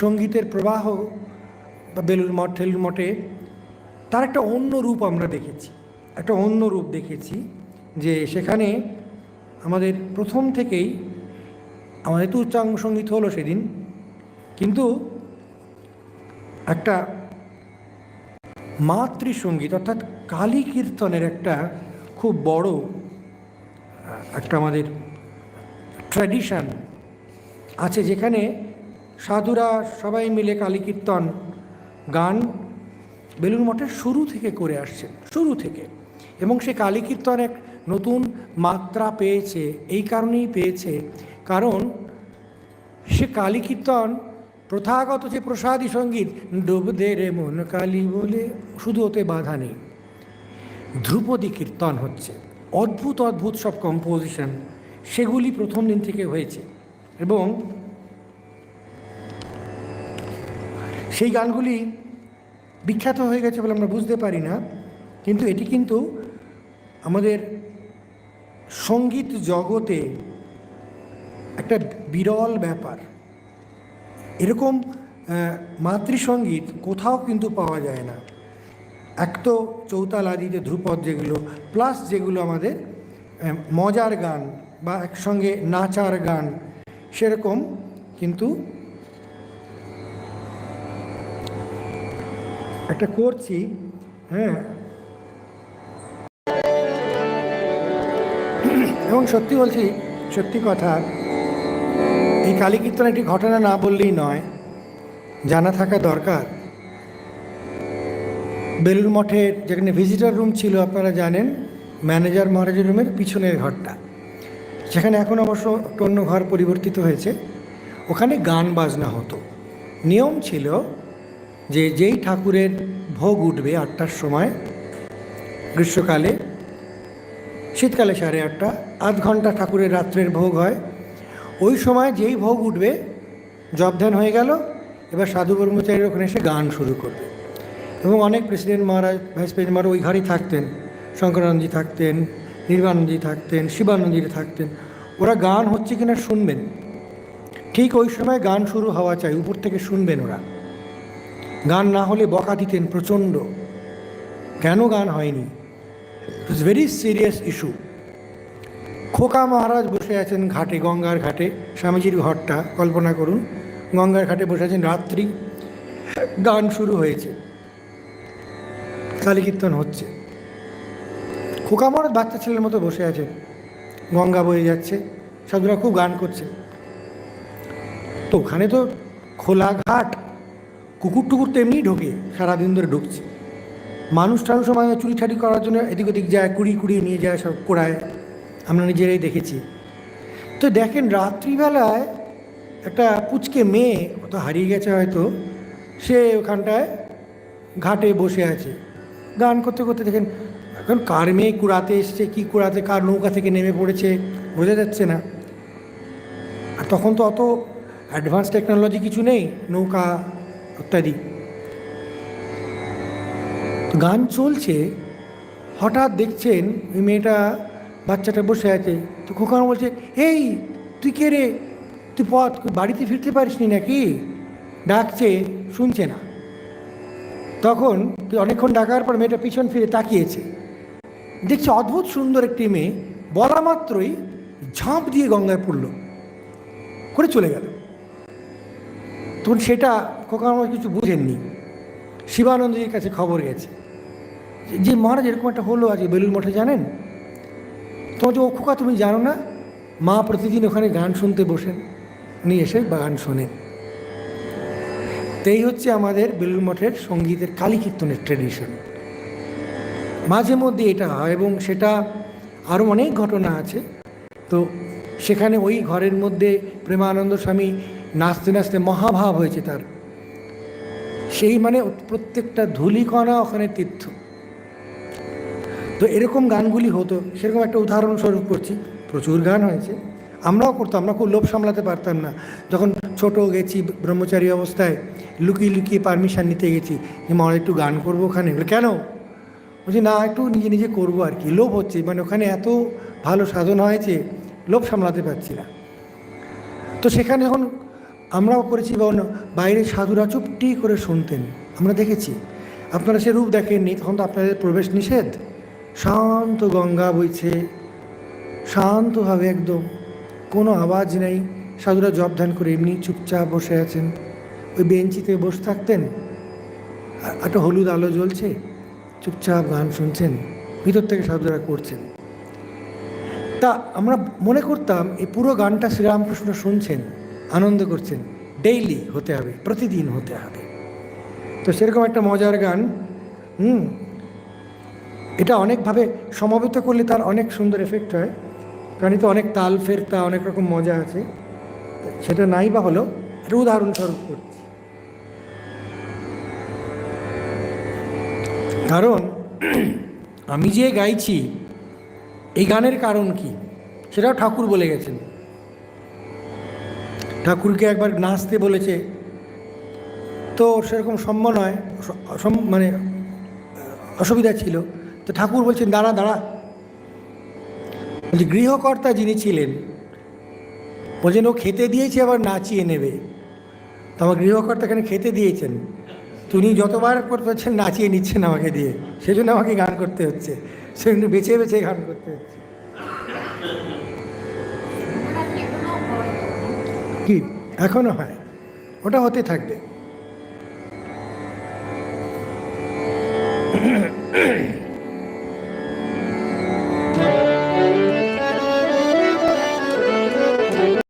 সঙ্গীতের প্রবাহ বা বেলুর মঠ ঠেলুর মঠে তার একটা অন্য রূপ আমরা দেখেছি। একটা অন্য রূপ দেখেছি যে সেখানে আমাদের প্রথম থেকেই আমাদের তো উচ্চাঙ্গ সংগীত হলো সেদিন। কিন্তু একটা মাতৃসঙ্গীত অর্থাৎ কালী কীর্তনের একটা খুব বড় একটা আমাদের ট্র্যাডিশন আছে যেখানে সাধুরা সবাই মিলে কালী কীর্তন গান বেলুন মঠের শুরু থেকে করে আসছেন শুরু থেকে। এবং সে কালী কীর্তন এক নতুন মাত্রা পেয়েছে, এই কারণেই পেয়েছে। কারণ সে কালী কীর্তন প্রথাগত যে প্রসাদী সংগীত ডুব দে রে মন কালী বলে, শুধু ওতে বাধা নেই। ধ্রুপদী কীর্তন হচ্ছে, অদ্ভুত অদ্ভুত সব কম্পোজিশন সেগুলি প্রথম দিন থেকে হয়েছে। এবং সেই গানগুলি বিখ্যাত হয়ে গেছে বলে আমরা বুঝতে পারি না, কিন্তু এটি কিন্তু আমাদের সংগীত জগতে একটা বিরল ব্যাপার। এরকম মাতৃসঙ্গীত কোথাও কিন্তু পাওয়া যায় না। এক তো চৌতাল আদিতে ধ্রুপদ যেগুলো, প্লাস যেগুলো আমাদের মজার গান বা একসঙ্গে নাচার গান, সেরকম কিন্তু একটা করছি হ্যাঁ। এবং সত্যি বলছি, সত্যি কথা, এই কালী কীর্তন একটি ঘটনা না বললেই নয়, জানা থাকা দরকার। বেলুর মঠের যেখানে ভিজিটার রুম ছিল, আপনারা জানেন ম্যানেজার মহারাজের রুমের পিছনের ঘরটা। সেখানে এখন অবশ্য অন্য ঘর পরিবর্তিত হয়েছে। ওখানে গান বাজনা হতো। নিয়ম ছিল যে যেই ঠাকুরের ভোগ উঠবে আটটার সময়, গ্রীষ্মকালে, শীতকালে সাড়ে আটটা, আধ ঘণ্টা ঠাকুরের রাত্রের ভোগ হয়। ওই সময় যেই ভোগ উঠবে জব ধ্যান হয়ে গেল, এবার সাধু কর্মচারীর ওখানে এসে গান শুরু করবে। এবং অনেক president Maharaj, vice president Maharaj ওই ঘরেই থাকতেন। শঙ্করানন্দজি থাকতেন নির্বাণজি থাকতেন শিবানন্দজি থাকতেন। ওরা গান হচ্ছে কিনা শুনবেন। ঠিক ওই সময় গান শুরু হওয়া চাই, উপর থেকে শুনবেন ওরা। গান না হলে বকা দিতেন প্রচণ্ড। কেন গান হয়নি? ইটস ভেরি সিরিয়াস ইস্যু খোকা মহারাজ বসে আছেন ঘাটে, গঙ্গার ঘাটে, স্বামীজির ঘরটা, কল্পনা করুন। গঙ্গার ঘাটে বসে আছেন রাত্রি। গান শুরু হয়েছে। কালী কীর্তন হচ্ছে। খোকা মহারাজ বাচ্চা ছেলের মতো বসে আছেন। গঙ্গা বয়ে যাচ্ছে। সাধুরা খুব গান করছে। তো ওখানে তো খোলা ঘাট। কুকুর টুকুর তো এমনিই ঢোকে, সারাদিন ধরে ঢুকছে। মানুষ টানুষ মানে চুরি ঠাড়ি করার জন্য এদিক ওদিক যায়, কুড়ি কুড়িয়ে নিয়ে যায় সব কোড়ায়। আমরা নিজেরাই দেখেছি। তো দেখেন, রাত্রিবেলায় একটা পুচকে মেয়ে তো হারিয়ে গেছে হয়তো, সে ওখানটায় ঘাটে বসে আছে। গান করতে করতে দেখেন, এখন কার মেয়ে কুড়াতে এসছে, কী কুড়াতে, কার নৌকা থেকে নেমে পড়েছে, বোঝা যাচ্ছে না। আর তখন তো অত অ্যাডভান্স টেকনোলজি কিছু নেই, নৌকা ইত্যাদি গান চলছে, হঠাৎ দেখছেন ওই মেয়েটা বাচ্চাটা বসে আছে। তো খোকান বলছে, এই, তুই কে রে? তুই পথ, বাড়িতে ফিরতে পারিস নি নাকি? ডাকছে, শুনছে না। তখন তুই অনেকক্ষণ ডাকার পর মেয়েটা পিছন ফিরে তাকিয়েছে। দেখছে অদ্ভুত সুন্দর একটি মেয়ে, বলা মাত্রই ঝাঁপ দিয়ে গঙ্গায় পড়ল, করে চলে গেল। তখন সেটা খোকা কিছু বুঝেননি। শিবানন্দজির কাছে খবর গেছে। যে- মহারাজ এরকম একটা হলো আজকে বেলুর মঠে, জানেন? তোমার যে, ও খোকা, তুমি জানো না? মা প্রতিদিন ওখানে গান শুনতে বসেন, নিয়ে এসে গান শোনেন। তো এই হচ্ছে আমাদের বেলুর মঠের সঙ্গীতের কালী কীর্তনের ট্রেডিশন মাঝে মধ্যে এটা হয় এবং সেটা আরও অনেক ঘটনা আছে। তো সেখানে ওই ঘরের মধ্যে প্রেমানন্দ স্বামী নাচতে নাচতে মহাভাব হয়েছে তার। সেই মানে প্রত্যেকটা ধূলিকণা ওখানে তীর্থ। তো এরকম গানগুলি হতো, সেরকম একটা উদাহরণস্বরূপ করছি। প্রচুর গান হয়েছে। আমরাও করতাম, আমরা খুব লোভ সামলাতে পারতাম না। যখন ছোট গেছি ব্রহ্মচারী অবস্থায়, লুকিয়ে লুকিয়ে পারমিশন নিতে গেছি যে, মা একটু গান করব ওখানে। কেন? বলছি, না, একটু নিজে নিজে করব আর কি। লোভ হচ্ছে মানে ওখানে এত ভালো সাধন হয়েছে, লোভ সামলাতে পারছি না। তো সেখানে যখন আমরাও করেছি বা বাইরে সাধুরা চুপটি করে শুনতেন। আমরা দেখেছি। আপনারা সে রূপ দেখেননি, তখন তো আপনাদের প্রবেশ নিষেধ। শান্ত গঙ্গা বইছে। শান্তভাবে একদম। কোনো আওয়াজ নেই। সাধুরা জব ধ্যান করে এমনি চুপচাপ বসে আছেন। ওই বেঞ্চিতে বসে থাকতেন। একটা হলুদ আলো জ্বলছে। চুপচাপ গান শুনছেন। ভিতর থেকে সাধুরা করছেন। তা আমরা মনে করতাম, এই পুরো গানটা শ্রীরামকৃষ্ণ শুনছেন। আনন্দ করছেন। ডেইলি হতে হবে, প্রতিদিন হতে হবে। তো সেরকম একটা মজার গান, হুম, এটা অনেকভাবে সমবেত করলে তার অনেক সুন্দর এফেক্ট হয়। কারণ তো অনেক তাল ফেরতা, অনেক রকম মজা আছে। সেটা নাই বা হলো একটা উদাহরণস্বরূপ করছি। কারণ আমি যে গাইছি, এই গানের কারণ কি? সেটাও ঠাকুর বলে গেছেন। ঠাকুরকে একবার নাচতে বলেছে। তো সেরকম সম্মান সম- মানে অসুবিধা ছিল। তো ঠাকুর বলছেন, দাঁড়া দাঁড়া। বলছে, গৃহকর্তা যিনি ছিলেন, বলছেন ও খেতে দিয়েছে, আবার নাচিয়ে নেবে। তো আমার গৃহকর্তা এখানে খেতে দিয়েছেন। তিনি যতবার করতেছেন নাচিয়ে নিচ্ছেন আমাকে দিয়ে। সেজন্য আমাকে গান করতে হচ্ছে। সেজন্য বেছে বেছে গান করতে হচ্ছে। কি? এখনও হয়। ওটা হতে থাকবে।